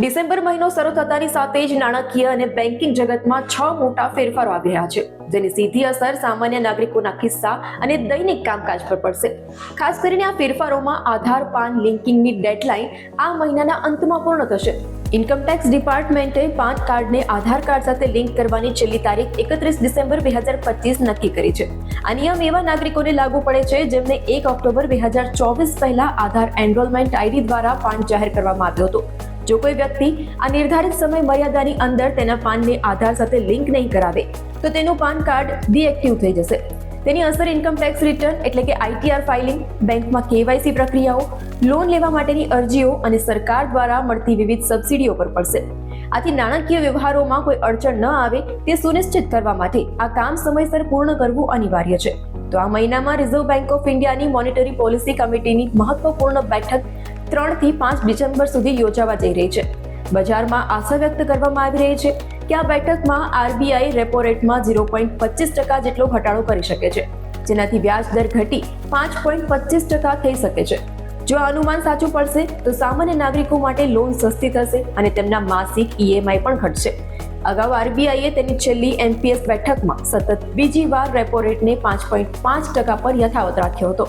December મહિનો શરૂ થતાની સાથે જ નાણાકીય અને બેન્કિંગ જગતમાં છ મોટા ફેરફારો આવી રહ્યા છે, જેની સીધી અસર સામાન્ય નાગરિકોના ખિસ્સા અને દૈનિક કામકાજ પર પડશે. ખાસ કરીને આ ફેરફારોમાં આધાર, પાન, લિંકિંગની ડેડલાઇન આ મહિનાના અંતમાં પૂર્ણ થશે. ઇન્કમટેક્સ ડિપાર્ટમેન્ટે પાન કાર્ડને આધાર કાર્ડ સાથે લિંક કરવાની છેલ્લી તારીખ એકત્રીસ ડિસેમ્બર બે હજાર પચીસ નક્કી કરી છે. આ નિયમ એવા નાગરિકોને લાગુ પડે છે, જેમને એક ઓક્ટોબર બે હજાર ચોવીસ પહેલા આધાર એનરોલમેન્ટ આઈડી દ્વારા પાન જાહેર કરવામાં આવ્યો હતો. જો કોઈ વ્યક્તિ આ નિર્ધારિત સમય મર્યાદાની અંદર તેના પાનને આધાર સાથે લિંક નહીં કરાવે, તો તેનું પાન કાર્ડ ડીએક્ટિવ થઈ જશે. તેની અસર ઇન્કમ ટેક્સ રિટર્ન એટલે કે આઈટીઆર ફાઇલિંગ બેંકમાં કેવાયસી પ્રક્રિયાઓ લોન લેવા માટેની અરજીઓ અને સરકાર દ્વારા મળતી વિવિધ સબસિડીઓ પર પડશે. આથી નાણાકીય વ્યવહારોમાં કોઈ અડચણ ન આવે તે સુનિશ્ચિત કરવા માટે આ કામ સમયસર પૂર્ણ કરવું અનિવાર્ય છે. તો આ મહિનામાં રિઝર્વ બેંક ઓફ ઇન્ડિયાની મોનિટરી પોલિસી કમિટીની મહત્વપૂર્ણ બેઠક ત્રણથી પાંચ ડિસેમ્બર સુધી યોજાવા જઈ રહી છે. બજારમાં આશા વ્યક્ત કરવામાં આવી રહી છે કે આ બેઠકમાં આરબીઆઈ રેપો રેટમાં ઝીરો પોઈન્ટ પચીસ ટકા જેટલો ઘટાડો કરી શકે છે. જેનાથી વ્યાજ દર ઘટી પાંચ પોઈન્ટ પચીસ ટકા થઈ શકે છે. જો આ અનુમાન સાચું પડશે, તો સામાન્ય નાગરિકો માટે લોન સસ્તી થશે અને તેમના માસિક ઈએમઆઈ પણ ઘટશે. અગાઉ આરબીઆઈએ તેની છેલ્લી એમપીએસ બેઠકમાં સતત બીજી વાર રેપો રેટને પાંચ પોઈન્ટ પાંચ ટકા પર યથાવત રાખ્યો હતો.